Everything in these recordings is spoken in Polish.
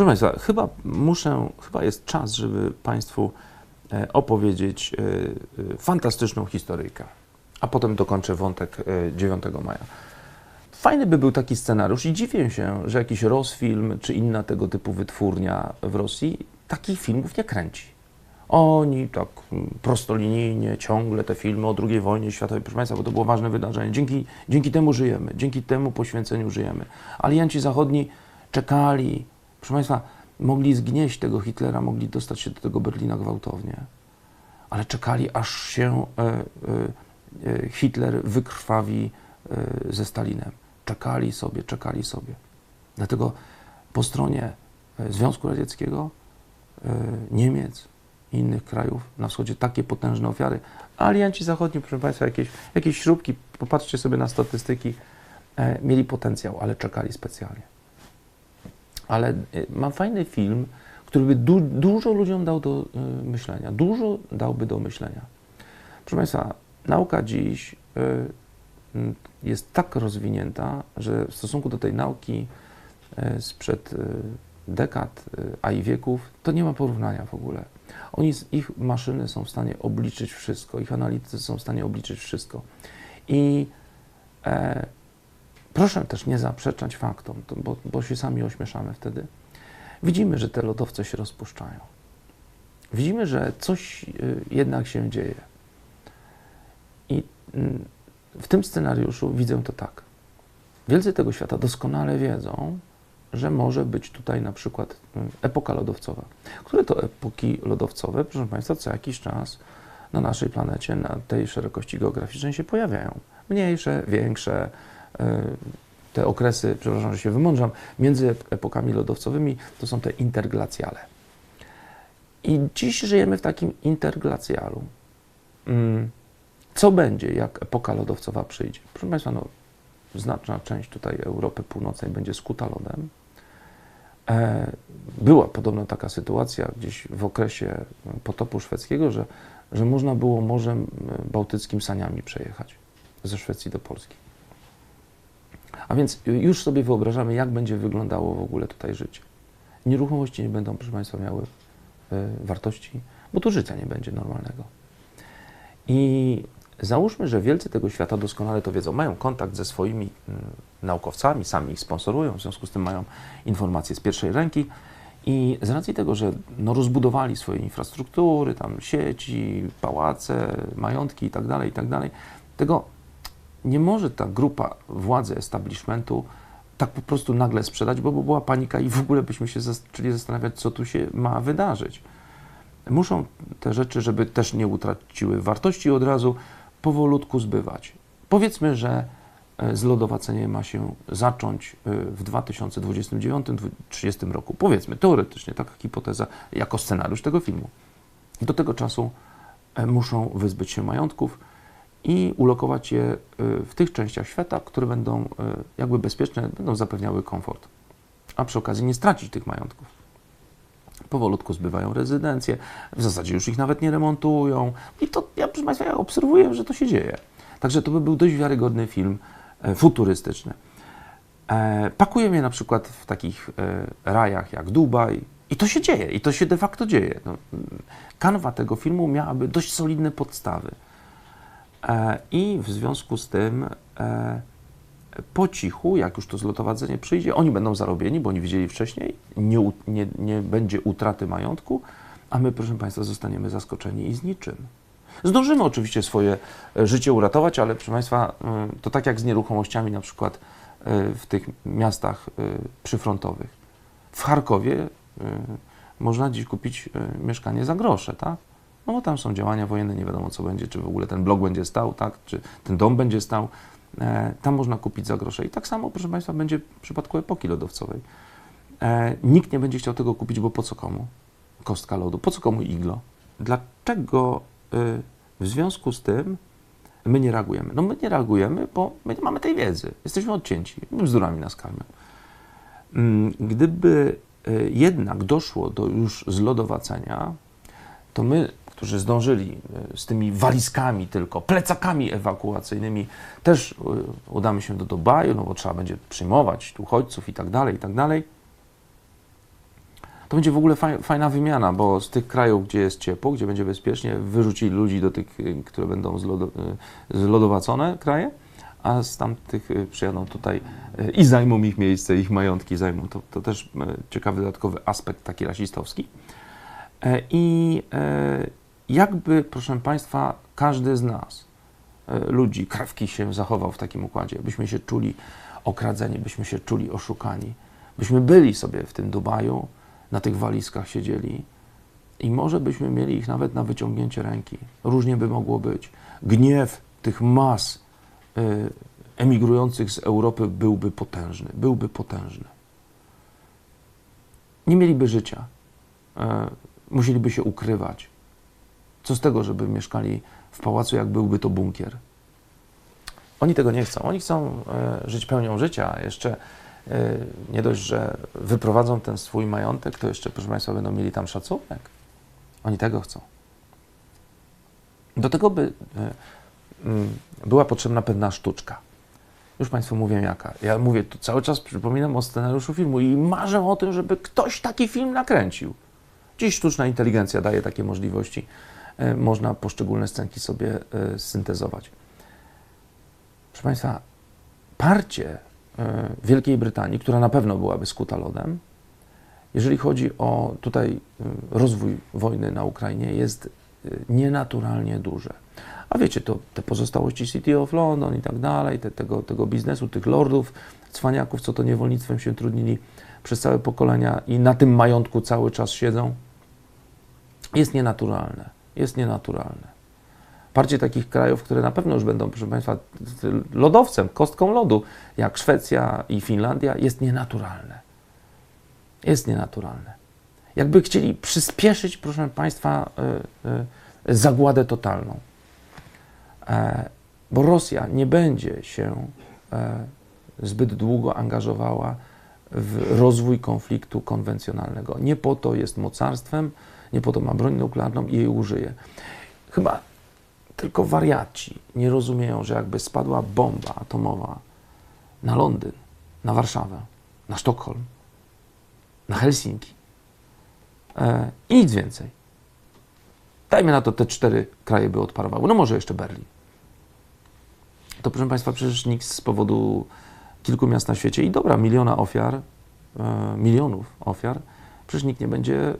Proszę Państwa, chyba muszę, chyba jest czas, żeby Państwu e, opowiedzieć e, e, fantastyczną historyjkę, a potem dokończę wątek e, 9 maja. Fajny by był taki scenariusz i dziwię się, że jakiś Rosfilm czy inna tego typu wytwórnia w Rosji takich filmów nie kręci. Oni tak mm, prostolinijnie ciągle te filmy o II wojnie światowej, proszę Państwa, bo to było ważne wydarzenie. Dzięki, dzięki temu żyjemy, dzięki temu poświęceniu żyjemy. Alianci zachodni czekali, proszę Państwa, mogli zgnieść tego Hitlera, mogli dostać się do tego Berlina gwałtownie, ale czekali, aż się e, e, e, Hitler wykrwawi ze Stalinem. Czekali sobie, czekali sobie. Dlatego po stronie Związku Radzieckiego, Niemiec i innych krajów na wschodzie takie potężne ofiary. Alianci zachodni, proszę Państwa, jakieś, jakieś śrubki, popatrzcie sobie na statystyki, mieli potencjał, ale czekali specjalnie. Ale e, mam fajny film, który by du, dużo ludziom dał do e, myślenia. Dużo dałby do myślenia. Proszę Państwa, nauka dziś m, jest tak rozwinięta, że w stosunku do tej nauki e, sprzed e, dekad, e, a i wieków, to nie ma porównania w ogóle. Oni, ich maszyny są w stanie obliczyć wszystko, ich analitycy są w stanie obliczyć wszystko. I e, proszę też nie zaprzeczać faktom, to, bo, bo się sami ośmieszamy wtedy. Widzimy, że te lodowce się rozpuszczają. Widzimy, że coś y, jednak się dzieje. I mm, w tym scenariuszu widzę to tak. Wielcy tego świata doskonale wiedzą, że może być tutaj na przykład y, epoka lodowcowa. Które to epoki lodowcowe, proszę Państwa, co jakiś czas na naszej planecie, na tej szerokości geograficznej się pojawiają. Mniejsze, większe. Y, Te okresy, przepraszam, że się wymądrzam, między epokami lodowcowymi to są te interglacjale. I dziś żyjemy w takim interglacjalu. Mm, Co będzie, jak epoka lodowcowa przyjdzie? Proszę Państwa, no, znaczna część tutaj Europy Północnej będzie skuta lodem. E, Była podobno taka sytuacja gdzieś w okresie potopu szwedzkiego, że, że można było Morzem Bałtyckim saniami przejechać ze Szwecji do Polski. A więc już sobie wyobrażamy, jak będzie wyglądało w ogóle tutaj życie. Nieruchomości nie będą, proszę Państwa, miały e, wartości, bo tu życia nie będzie normalnego. I załóżmy, że wielcy tego świata doskonale to wiedzą, mają kontakt ze swoimi mm, naukowcami, sami ich sponsorują, w związku z tym mają informacje z pierwszej ręki i z racji tego, że no, rozbudowali swoje infrastruktury, tam sieci, pałace, majątki itd., itd., tego nie może ta grupa władzy establishmentu tak po prostu nagle sprzedać, bo by była panika i w ogóle byśmy się zaczęli zastanawiać, co tu się ma wydarzyć. Muszą te rzeczy, żeby też nie utraciły wartości od razu, powolutku zbywać. Powiedzmy, że e, zlodowacenie ma się zacząć e, w 2029-2030 roku. Powiedzmy, teoretycznie, taka hipoteza, jako scenariusz tego filmu. Do tego czasu e, muszą wyzbyć się majątków i ulokować je e, w tych częściach świata, które będą e, jakby bezpieczne, będą zapewniały komfort. A przy okazji nie stracić tych majątków. Powolutku zbywają rezydencje, w zasadzie już ich nawet nie remontują. I to, ja proszę Państwa, ja obserwuję, że to się dzieje. Także to by był dość wiarygodny film e, futurystyczny. E, pakujemy je na przykład w takich e, rajach jak Dubaj i to się dzieje, i to się de facto dzieje. No, kanwa tego filmu miałaby dość solidne podstawy. E, I w związku z tym e, po cichu, jak już to zlotowadzenie przyjdzie, oni będą zarobieni, bo oni widzieli wcześniej, nie, nie, nie będzie utraty majątku, a my, proszę Państwa, zostaniemy zaskoczeni i z niczym. Zdążymy oczywiście swoje e, życie uratować, ale proszę Państwa, to tak jak z nieruchomościami na przykład w tych miastach przyfrontowych. W Charkowie można dziś kupić mieszkanie za grosze, tak? No bo tam są działania wojenne, nie wiadomo co będzie, czy w ogóle ten blok będzie stał, tak? Czy ten dom będzie stał. E, tam można kupić za grosze. I tak samo, proszę Państwa, będzie w przypadku epoki lodowcowej. E, nikt nie będzie chciał tego kupić, bo po co komu? Kostka lodu. Po co komu iglo? Dlaczego y, w związku z tym my nie reagujemy? No my nie reagujemy, bo my nie mamy tej wiedzy. Jesteśmy odcięci. Bzdurami nas karmią. Mm, Gdyby y, jednak doszło do już zlodowacenia, to my, którzy zdążyli y, z tymi walizkami tylko, plecakami ewakuacyjnymi, też y, udamy się do Dubaju, no bo trzeba będzie przyjmować uchodźców i tak dalej, i tak dalej. To będzie w ogóle faj, fajna wymiana, bo z tych krajów, gdzie jest ciepło, gdzie będzie bezpiecznie, wyrzucili ludzi do tych, y, które będą zlodo, zlodowacone kraje, a z tamtych przyjadą tutaj i zajmą ich miejsce, ich majątki zajmą. To, to też ciekawy dodatkowy aspekt taki rasistowski. E, I e, jakby, proszę Państwa, każdy z nas, e, ludzi, krewki się zachował w takim układzie, byśmy się czuli okradzeni, byśmy się czuli oszukani, byśmy byli sobie w tym Dubaju, na tych walizkach siedzieli i może byśmy mieli ich nawet na wyciągnięcie ręki. Różnie by mogło być. Gniew tych mas y, emigrujących z Europy byłby potężny, byłby potężny. Nie mieliby życia. E, musieliby się ukrywać. Co z tego, żeby mieszkali w pałacu, jak byłby to bunkier? Oni tego nie chcą. Oni chcą e, żyć pełnią życia, jeszcze e, nie dość, że wyprowadzą ten swój majątek, to jeszcze, proszę Państwa, będą mieli tam szacunek. Oni tego chcą. Do tego by e, była potrzebna pewna sztuczka. Już Państwu mówię jaka. Ja mówię tu cały czas, przypominam o scenariuszu filmu i marzę o tym, żeby ktoś taki film nakręcił. Dziś sztuczna inteligencja daje takie możliwości. E, Można poszczególne scenki sobie e, syntezować. Proszę Państwa, parcie e, Wielkiej Brytanii, która na pewno byłaby skuta lodem, jeżeli chodzi o tutaj rozwój wojny na Ukrainie, jest nienaturalnie duże. A wiecie, to te pozostałości City of London i tak dalej, te, tego, tego biznesu, tych lordów, cwaniaków, co to niewolnictwem się trudnili przez całe pokolenia i na tym majątku cały czas siedzą, jest nienaturalne. Jest nienaturalne. Parcie takich krajów, które na pewno już będą, proszę Państwa, lodowcem, kostką lodu, jak Szwecja i Finlandia, jest nienaturalne. Jest nienaturalne. Jakby chcieli przyspieszyć, proszę Państwa, y, y, zagładę totalną. E, Bo Rosja nie będzie się e, zbyt długo angażowała w rozwój konfliktu konwencjonalnego. Nie po to jest mocarstwem, nie po to ma broń nuklearną i jej użyje. Chyba tylko wariaci nie rozumieją, że jakby spadła bomba atomowa na Londyn, na Warszawę, na Sztokholm, na Helsinki e, i nic więcej. Dajmy na to te cztery kraje by odparowały, no może jeszcze Berlin. To proszę Państwa, przecież nikt z powodu kilku miast na świecie i dobra, miliona ofiar, e, milionów ofiar, przecież nikt nie będzie e,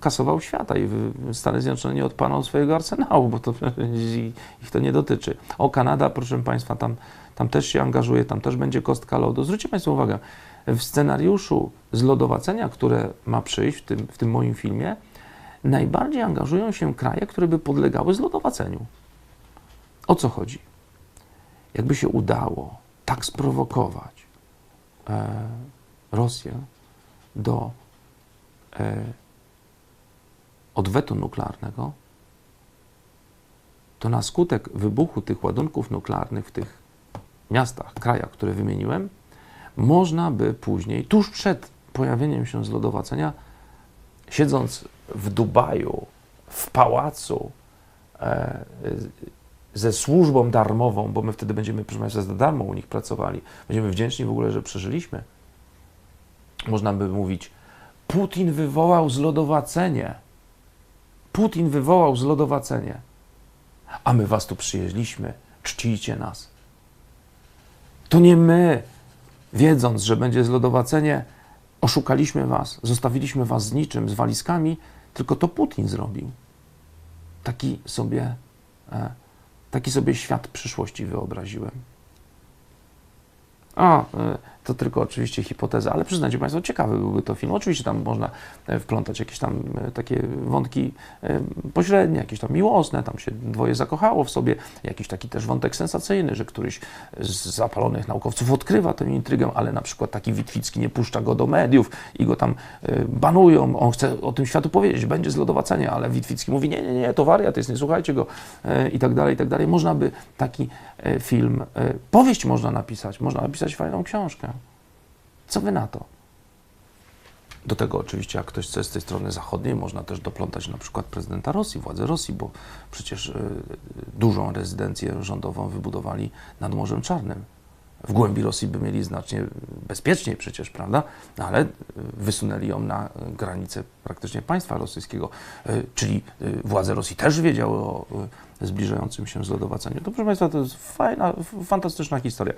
kasował świata i Stany Zjednoczone nie odpaną swojego arsenału, bo to ich to nie dotyczy. O, Kanada, proszę Państwa, tam, tam też się angażuje, tam też będzie kostka lodu. Zwróćcie Państwo uwagę, w scenariuszu zlodowacenia, które ma przyjść w tym, w tym moim filmie, najbardziej angażują się kraje, które by podlegały zlodowaceniu. O co chodzi? Jakby się udało tak sprowokować e, Rosję do e, odwetu nuklearnego, to na skutek wybuchu tych ładunków nuklearnych w tych miastach, krajach, które wymieniłem, można by później, tuż przed pojawieniem się zlodowacenia, siedząc w Dubaju, w pałacu, e, ze służbą darmową, bo my wtedy będziemy, proszę Państwa, za darmo u nich pracowali, będziemy wdzięczni w ogóle, że przeżyliśmy. Można by mówić, Putin wywołał zlodowacenie. Putin wywołał zlodowacenie. A my was tu przyjeździliśmy, czcijcie nas. To nie my, wiedząc, że będzie zlodowacenie, oszukaliśmy was, zostawiliśmy was z niczym, z walizkami, tylko to Putin zrobił. Taki sobie, e, taki sobie świat przyszłości wyobraziłem. A, to tylko oczywiście hipoteza, ale przyznajcie Państwo, ciekawy byłby to film. Oczywiście tam można e, wplątać jakieś tam e, takie wątki e, pośrednie, jakieś tam miłosne, tam się dwoje zakochało w sobie, jakiś taki też wątek sensacyjny, że któryś z zapalonych naukowców odkrywa tę intrygę, ale na przykład taki Witwicki nie puszcza go do mediów i go tam banują, on chce o tym światu powiedzieć, będzie zlodowacenie, ale Witwicki mówi, nie, nie, nie, to wariat jest, nie słuchajcie go i tak dalej, i tak dalej. Można by taki film, powieść można napisać, można napisać fajną książkę. Co wy na to? Do tego oczywiście, jak ktoś chce z tej strony zachodniej, można też doplątać na przykład prezydenta Rosji, władze Rosji, bo przecież e, dużą rezydencję rządową wybudowali nad Morzem Czarnym w głębi Rosji by mieli znacznie bezpieczniej przecież, prawda? No Ale wysunęli ją na granicę praktycznie państwa rosyjskiego, y, czyli y, władze Rosji też wiedziały o y, zbliżającym się zlodowaceniu. To proszę Państwa, to jest fajna, fantastyczna historia.